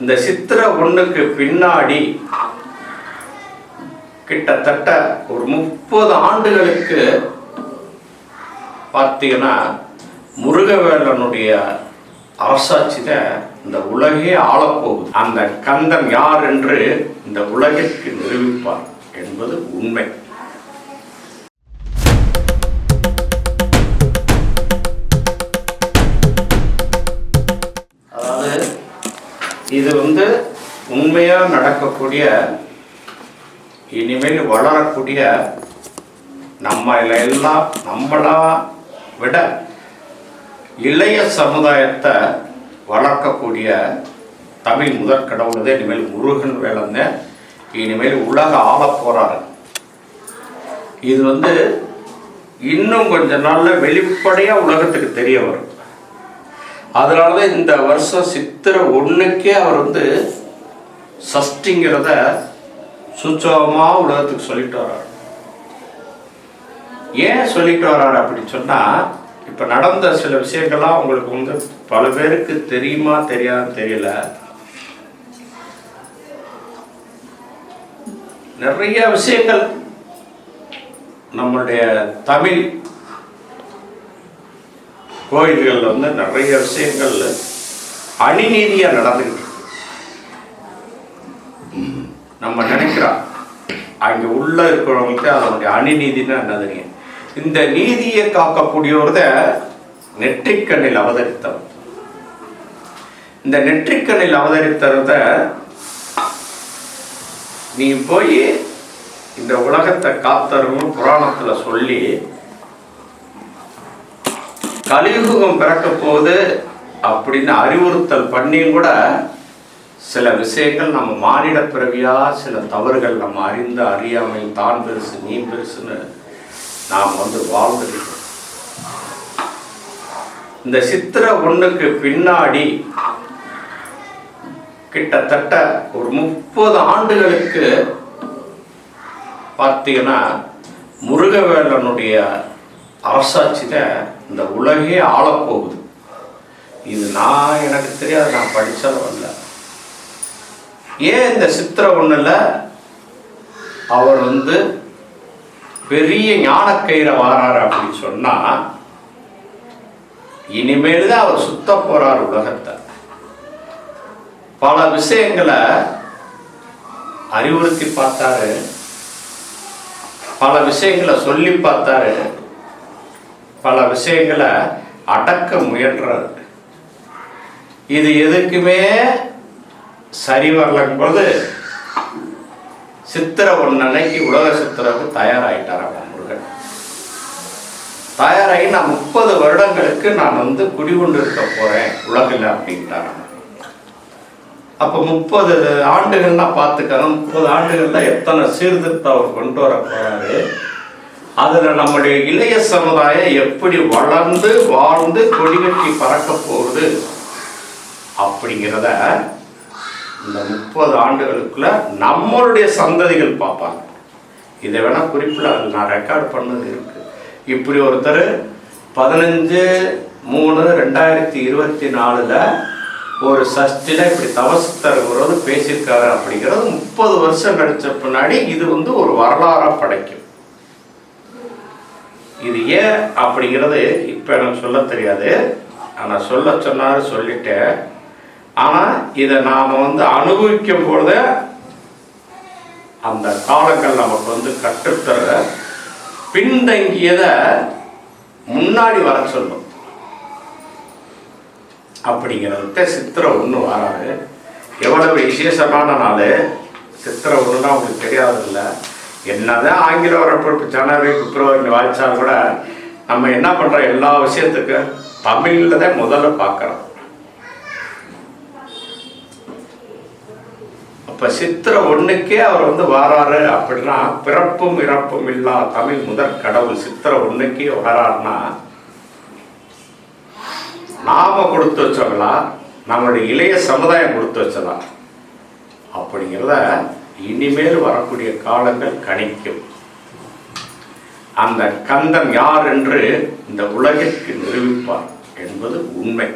இந்த சித்திரை ஒன்றுக்கு பின்னாடி கிட்டத்தட்ட ஒரு முப்பது ஆண்டுகளுக்கு பார்த்தீங்கன்னா முருகவேலனுடைய அரசாட்சி தான் இந்த உலகே ஆளப்போகுது. அந்த கந்தன் யார் என்று இந்த உலகிற்கு நிரூபிப்பார் என்பது உண்மை. இது வந்து உண்மையாக நடக்கக்கூடிய இனிமேல் வளரக்கூடிய நம்ம எல்லாம் நம்மளா விட இளைய சமுதாயத்தை வளர்க்கக்கூடிய தமிழ் முதற் கடவுளதே இனிமேல் முருகன் வேலைங்க இனிமேல் உலக ஆள போறாரு. இது வந்து இன்னும் கொஞ்ச நாள்ல வெளிப்படையா உலகத்துக்கு தெரிய வரும். அதனால தான் இந்த வருஷம் சித்திரை ஒன்றுக்கே அவர் வந்து சஷ்டிங்கிறத சுச்சமா உலகத்துக்கு சொல்லிட்டு வர்றார். ஏன் சொல்லிட்டு வர்றாரு அப்படின்னு சொன்னால் இப்போ நடந்த சில விஷயங்கள்லாம் உங்களுக்கு வந்து பல பேருக்கு தெரியுமா தெரியாதுன்னு தெரியல. நிறைய விஷயங்கள் நம்மளுடைய தமிழ் கோயில்களில் வந்து நிறைய விஷயங்கள் அணிநீதியா நடந்துக்கிட்டு நம்ம நினைக்கிறோம் அங்க உள்ள இருக்கிறவங்களுக்கு அதனுடைய அணிநீதினா என்னதுங்க இந்த நீதியை காக்கக்கூடியவர்த நெற்றிக்கண்ணில் அவதரித்தவர். இந்த நெற்றிக்கண்ணில் அவதரித்தத நீ போய் இந்த உலகத்தை காத்தருன்னு புராணத்துல சொல்லி கலியுகம் பிறக்க போகுது அப்படின்னு அறிவுறுத்தல் பண்ணியும் கூட சில விஷயங்கள் நம்ம மானிட பிறவியா சில தவறுகள் நம்ம அறிந்து அறியாமை தான் பெருசு நீ பெருசுன்னு நாம் வந்து வாழ்ந்துருக்கோம் இந்த சித்திரை ஒண்ணுக்கு பின்னாடி கிட்டத்தட்ட ஒரு முப்பது ஆண்டுகளுக்கு பார்த்தீங்கன்னா முருகவேலனுடைய அரசாட்சி இந்த உலகே ஆளப்போகுது. இது நான் எனக்கு தெரியாது நான் படித்ததும் இல்லை. ஏன் இந்த சித்திரை ஒன்றில் அவர் வந்து பெரிய ஞானக்கயிறை வாராரு அப்படின்னு சொன்னால் இனிமேல் தான் அவர் சுத்த போகிறார் உலகத்தை. பல விஷயங்களை அறிவுறுத்தி பார்த்தாரு. பல விஷயங்களை சொல்லி பார்த்தாரு. பல விஷயங்களை அடக்க முயன்றாரு இது எதுக்குமே சரி வரலங்கும்போது சித்திரை ஒன்னன்னைக்கு உலக சித்திரவ தயாராகிட்டார் அவன் முருகன். தயாராகி நான் முப்பது வருடங்களுக்கு நான் வந்து குடிகொண்டு இருக்க போறேன் உலகில் அப்படின்ட்டார் அப்போ முப்பது ஆண்டுகள்னா பார்த்துக்கங்க முப்பது ஆண்டுகள்ல எத்தனை சீர்திருத்தம் அவர் கொண்டு வர போறாரு? அதுல நம்முடைய இளைய சமுதாயம் எப்படி வளர்ந்து வாழ்ந்து கொடிகட்டி பறக்க போகுது அப்படிங்கிறத இந்த முப்பது ஆண்டுகளுக்குள்ள நம்மளுடைய சந்ததிகள் பார்ப்பாங்க. இதை வேணா குறிப்பில் அது நான் ரெக்கார்ட் பண்ணது இருக்கு. இப்படி ஒருத்தர் பதினஞ்சு மூணு ரெண்டாயிரத்தி இருபத்தி நாலுல ஒரு சஷ்டில இப்படி தவசத்தருகிறது பேசியிருக்காரு அப்படிங்கிறது முப்பது வருஷம் கழிச்ச பின்னாடி இது வந்து ஒரு வரலாறா படைக்கும். இது ஏன் அப்படிங்கிறது இப்போ எனக்கு சொல்ல தெரியாது. ஆனால் சொல்ல சொன்னார் சொல்லிட்டேன். ஆனால் இதை நாம் வந்து அனுபவிக்கும் பொழுது அந்த காலங்கள் நமக்கு வந்து கற்றுத்தர பின்தங்கியதை முன்னாடி வர சொல்லும். அப்படிங்கிறத சித்திரை ஒன்று வராது எவ்வளவு விசேஷமான நாள். சித்திரை ஒன்றுனா உங்களுக்கு தெரியாதில்ல என்னதான் ஆங்கில வரப்பிறப்பு ஜனவரி பிப்ரவரி வாய்ச்சாலும் கூட நம்ம என்ன பண்ணுறோம் எல்லா விஷயத்துக்கும் தமிழில் தான் முதல்ல பார்க்குறோம். அப்போ சித்திரை ஒண்ணுக்கே அவர் வந்து வாராரு அப்படின்னா பிறப்பும் இறப்பும் இல்லா தமிழ் முதற் கடவுள் சித்திரை ஒண்ணுக்கே வராருன்னா நாம கொடுத்து வச்சவங்களா? நம்மளுடைய இளைய சமுதாயம் கொடுத்து வச்சதா? அப்படிங்கிறத இனிமேல் வரக்கூடிய காலங்கள் கணிக்கும். அந்த கந்தன் யார் என்று இந்த உலகிற்கு நிரூபிப்பார் என்பது உண்மை.